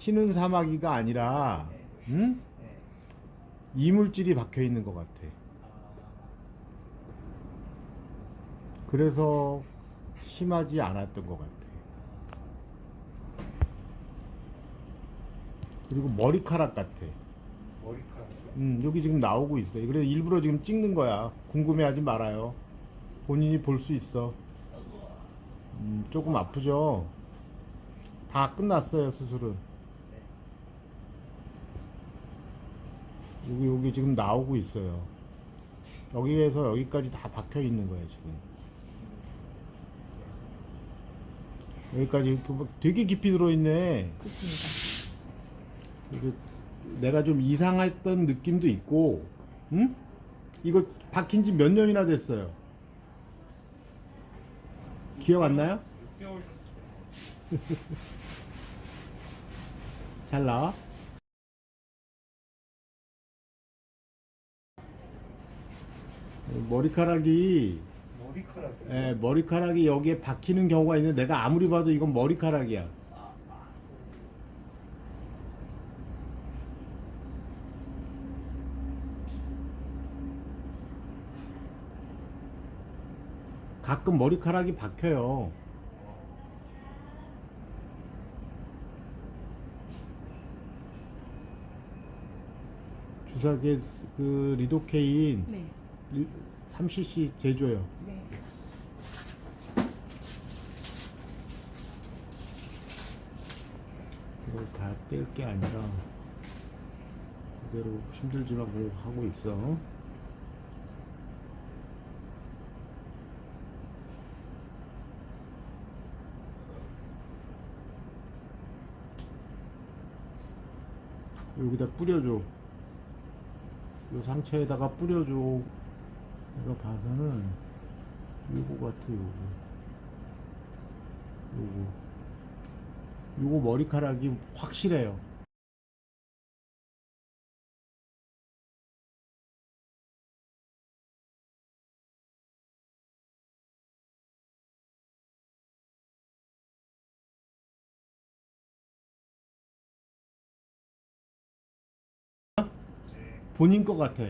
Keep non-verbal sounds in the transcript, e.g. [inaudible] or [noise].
튀는 사마귀가 아니라 응? 네. 이물질이 박혀 있는 것 같아. 그래서 심하지 않았던 것 같아. 그리고 머리카락 같아. 머리카락이요? 음, 여기 지금 나오고 있어요. 그래서 일부러 지금 찍는 거야. 궁금해하지 말아요. 본인이 볼 수 있어. 음, 조금 아프죠? 다 끝났어요, 수술은. 여기, 여기 지금 나오고 있어요. 여기에서 여기까지 다 박혀 있는 거예요, 지금. 여기까지 이렇게 막 되게 깊이 들어있네. 그렇습니다. 내가 좀 이상했던 느낌도 있고, 응? 이거 박힌 지 몇 년이나 됐어요. 기억 안 나요? 6개월 [laughs] 잘 나와? 머리카락이 머리카락이요? 예, 머리카락이 여기에 박히는 경우가 있는데 내가 아무리 봐도 이건 머리카락이야. 가끔 머리카락이 박혀요. 주사기에 그 리도케인 네. 3cc 제조요. 네. 이걸 다 뗄 게 아니라 그대로 힘들지 말고 하고 있어. 여기다 뿌려줘. 요 상처에다가 뿌려줘. 내가 봐서는 요거 같아, 요거. 요거. 요거 머리카락이 확실해요. 본인 거 같아.